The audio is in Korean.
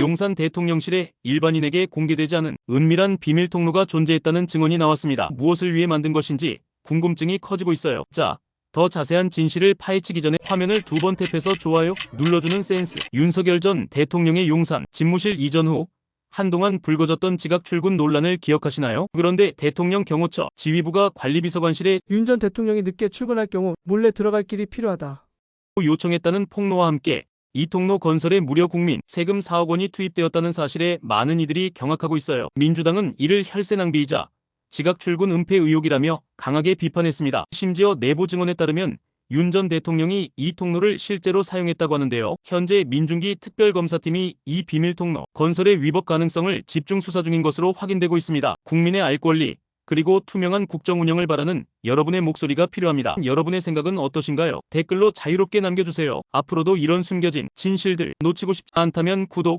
용산 대통령실에 일반인에게 공개되지 않은 은밀한 비밀 통로가 존재했다는 증언이 나왔습니다. 무엇을 위해 만든 것인지 궁금증이 커지고 있어요. 자, 더 자세한 진실을 파헤치기 전에 화면을 두 번 탭해서 좋아요 눌러주는 센스. 윤석열 전 대통령의 용산 집무실 이전 후 한동안 불거졌던 지각 출근 논란을 기억하시나요? 그런데 대통령 경호처 지휘부가 관리비서관실에 윤 전 대통령이 늦게 출근할 경우 몰래 들어갈 길이 필요하다. 요청했다는 폭로와 함께 이 통로 건설에 무려 국민 세금 4억 원이 투입되었다는 사실에 많은 이들이 경악하고 있어요. 민주당은 이를 혈세 낭비이자 지각 출근 은폐 의혹이라며 강하게 비판했습니다. 심지어 내부 증언에 따르면 윤 전 대통령이 이 통로를 실제로 사용했다고 하는데요. 현재 민중기 특별검사팀이 이 비밀 통로 건설의 위법 가능성을 집중 수사 중인 것으로 확인되고 있습니다. 국민의 알 권리 그리고 투명한 국정 운영을 바라는 여러분의 목소리가 필요합니다. 여러분의 생각은 어떠신가요? 댓글로 자유롭게 남겨주세요. 앞으로도 이런 숨겨진 진실들 놓치고 싶지 않다면 구독,